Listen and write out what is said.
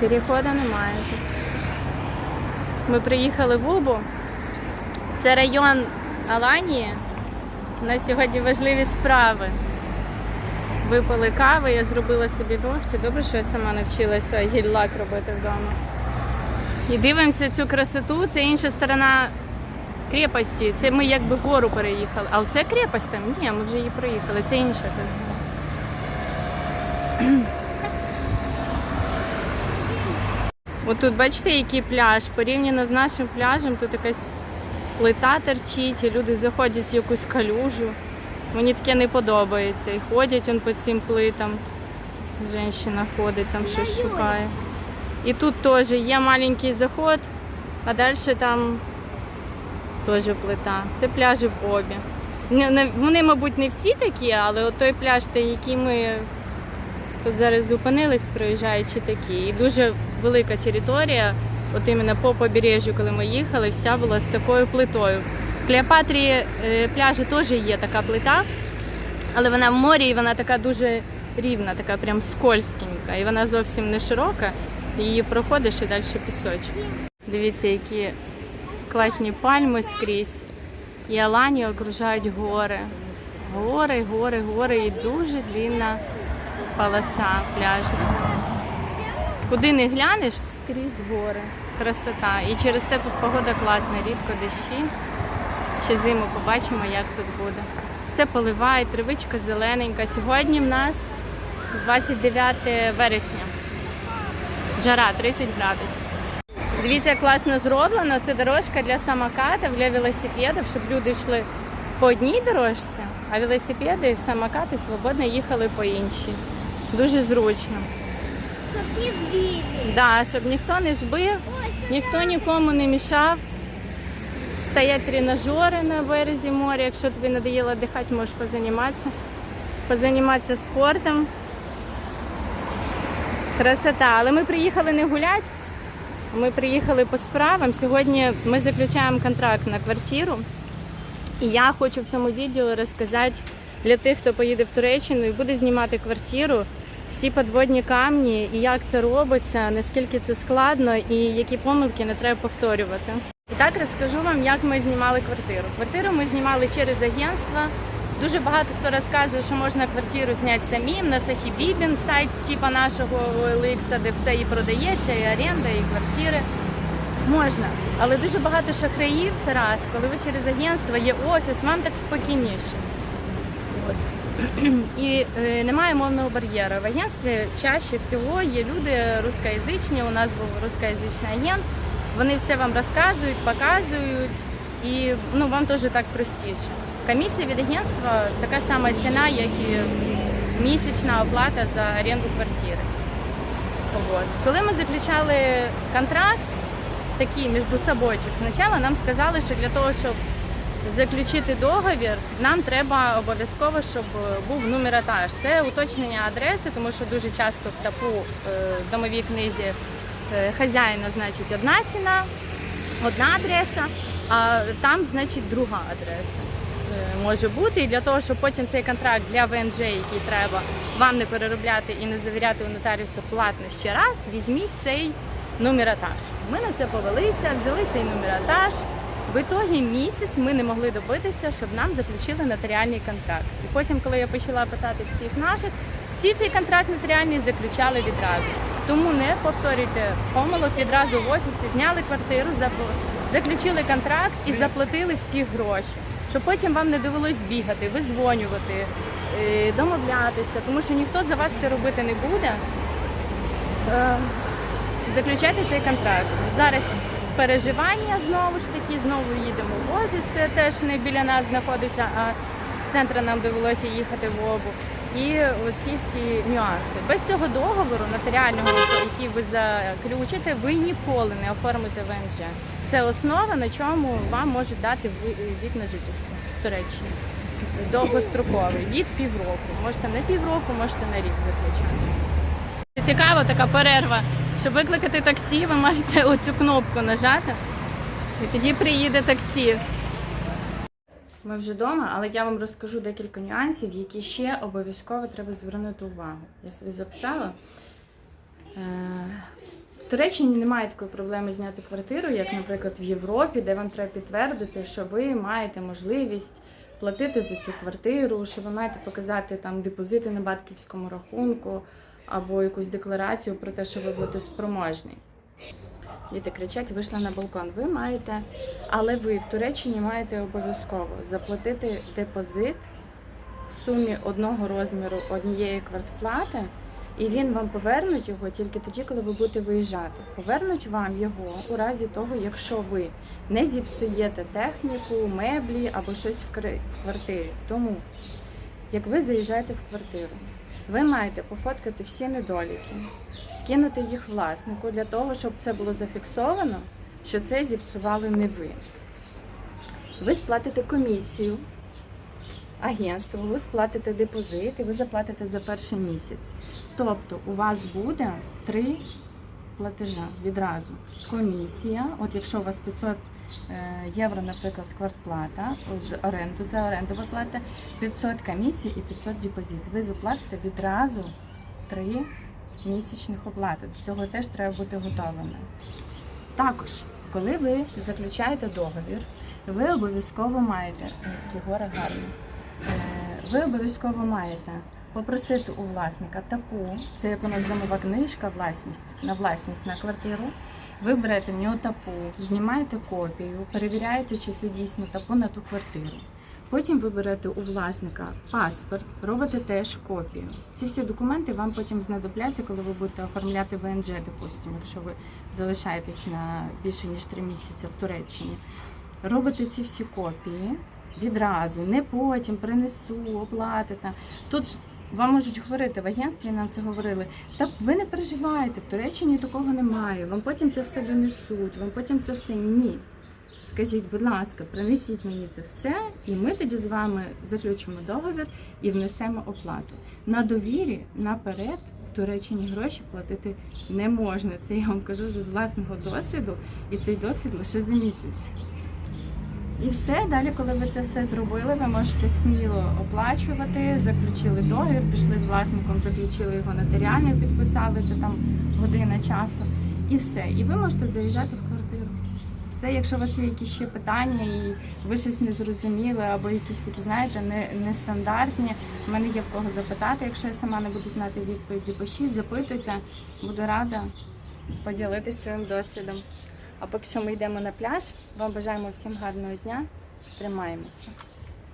Переходу немає. Ми приїхали в Убу. Це район Аланії. У нас сьогодні важливі справи. Випили кави, я зробила собі ногті. Добре, що я сама навчилася гель-лак робити вдома. І дивимося цю красоту. Це інша сторона крепості. Це ми якби гору переїхали. А оце крепость там? Ні, ми вже її проїхали. Це інша. Отут бачите, який пляж. Порівняно з нашим пляжем, тут якась плита терчить, і люди заходять в якусь калюжу. Мені таке не подобається. І ходять он по цим плитам. Женщина ходить, там щось шукає. І тут теж є маленький заход, а далі там теж плита. Це пляжі в обі. Вони, мабуть, не всі такі, але от той пляж, який ми тут зараз зупинились, проїжджаючи такі. І дуже велика територія, от іменно по побережжю, коли ми їхали, вся була з такою плитою. В Клеопатрі е, пляжі теж є така плита, але вона в морі і вона така дуже рівна, така прям скользкенька. І вона зовсім не широка. Її проходиш і далі пісочок. Дивіться, які класні пальми скрізь. І Аланію окружають гори. Гори, гори, гори і дуже длинна полоса пляжна. Куди не глянеш, скрізь гори. Красота. І через те тут погода класна, рідко дощі. Ще зиму побачимо, як тут буде. Все поливає, травичка зелененька. Сьогодні в нас 29 вересня. Жара 30 градусів. Дивіться, класно зроблено. Це дорожка для самокатів, для велосипедів, щоб люди йшли по одній дорожці, а велосипеди і самокати свободно їхали по іншій. Дуже зручно. Щоб. Да, щоб ніхто не збив, ніхто нікому не мішав. Стоять тренажери на березі моря. Якщо тобі надоело дихати, можеш позаніматися. Позаніматися спортом. Красота. Але ми приїхали не гуляти, ми приїхали по справам. Сьогодні ми заключаємо контракт на квартиру. І я хочу в цьому відео розказати для тих, хто поїде в Туреччину і буде знімати квартиру, всі підводні камні, і як це робиться, наскільки це складно і які помилки не треба повторювати. І так розкажу вам, як ми знімали квартиру. Квартиру ми знімали через агентство. Дуже багато хто розказує, що можна квартиру зняти самим на Сахібібін, сайт типа нашого OLX, де все і продається, і оренда, і квартири. Можна, але дуже багато шахраїв це раз, коли ви через агентство є офіс, вам так спокійніше. От. І е, немає мовного бар'єру. В агентстві чаще всього є люди рускоязичні. У нас був рускоязичний агент. Вони все вам розказують, показують, і ну вам теж так простіше. Комісія від агентства така сама ціна, як і місячна оплата за оренду квартири. От. Коли ми заключали контракт, такий між собойчик, спочатку нам сказали, що для того, щоб заключити договір, нам треба обов'язково, щоб був номер етаж. Це уточнення адреси, тому що дуже часто в ТАПУ е, в домовій книзі е, хазяїна значить одна ціна, одна адреса, а там значить друга адреса. е, Може бути, і для того, щоб потім цей контракт для ВНЖ, який треба вам не переробляти і не завіряти у нотаріуса платно ще раз, візьміть цей номер етаж. Ми на це повелися, взяли цей номер етаж. В ітогі місяць ми не могли добитися, щоб нам заключили нотаріальний контракт. І потім, коли я почала питати всіх наших, всі цей контракт нотаріальний заключали відразу. Тому не повторюйте помилок відразу в офісі, зняли квартиру, заключили контракт і заплатили всі гроші. Щоб потім вам не довелось бігати, визвонювати, е, домовлятися, тому що ніхто за вас це робити не буде. Е, Заключайте цей контракт. Зараз переживання знову ж таки, знову їдемо в Озі, це теж не біля нас знаходиться, а з центру нам довелося їхати в обу. І оці всі нюанси. Без цього договору нотаріального, який ви заключите, ви ніколи не оформите ВНЖ. Це основа, на чому вам можуть дати від на жительство в Туреччині. Довгостроковий, від півроку. Можете на півроку, можете на рік заключати. Цікаво така перерва. Щоб викликати таксі, ви можете оцю кнопку нажати, і тоді приїде таксі. Ми вже вдома, але я вам розкажу декілька нюансів, які ще обов'язково треба звернути увагу. Я собі записала. Е, В Туреччині немає такої проблеми зняти квартиру, як, наприклад, в Європі, де вам треба підтвердити, що ви маєте можливість платити за цю квартиру, що ви маєте показати там депозити на батьківському рахунку або якусь декларацію про те, що ви будете спроможний. Діти кричать, вийшла на балкон. Ви маєте, але ви в Туреччині маєте обов'язково заплатити депозит в сумі одного розміру однієї квартплати, і він вам повернуть його тільки тоді, коли ви будете виїжджати. Повернуть вам його у разі того, якщо ви не зіпсуєте техніку, меблі або щось в квартирі. Тому, як ви заїжджаєте в квартиру, ви маєте пофоткати всі недоліки, скинути їх власнику для того, щоб це було зафіксовано, що це зіпсували не ви. Ви сплатите комісію агентству, ви сплатите депозит і ви заплатите за перший місяць. Тобто у вас буде три платежа відразу. Комісія, от якщо у вас 500 е, євро, наприклад, квартплата з оренду, за оренду ви платите 500 комісій і 500 депозит. Ви заплатите відразу три місячних оплати. До цього теж треба бути готовими. Також, коли ви заключаєте договір, ви обов'язково маєте такі гори гарні. Е, Ви обов'язково маєте попросити у власника тапу, це як у нас домова книжка, власність на власність на квартиру. Ви берете в нього тапу, знімаєте копію, перевіряєте, чи це дійсно тапу на ту квартиру. Потім ви берете у власника паспорт, робите теж копію. Ці всі документи вам потім знадобляться, коли ви будете оформляти ВНЖ, допустимо, якщо ви залишаєтесь на більше ніж три місяці в Туреччині. Робите ці всі копії відразу, не потім принесу, оплатите. Тут вам можуть говорити в агентстві, нам це говорили. Та ви не переживайте, в Туреччині такого немає. Вам потім це все донесуть, вам потім це все ні. Скажіть, будь ласка, принесіть мені це все, і ми тоді з вами заключимо договір і внесемо оплату. На довірі наперед в Туреччині гроші платити не можна. Це я вам кажу вже з власного досвіду, і цей досвід лише за місяць. І все, далі, коли ви це все зробили, ви можете сміло оплачувати, заключили договір, пішли з власником, заключили його нотаріально, підписали це там година часу. І все. І ви можете заїжджати в квартиру. Все, якщо у вас є якісь ще питання, і ви щось не зрозуміли, або якісь такі, знаєте, не, нестандартні, в мене є в кого запитати. Якщо я сама не буду знати відповіді, пишіть, запитуйте. Буду рада поділитися своїм досвідом. А поки що ми йдемо на пляж. Вам бажаємо всім гарного дня. Тримаємося.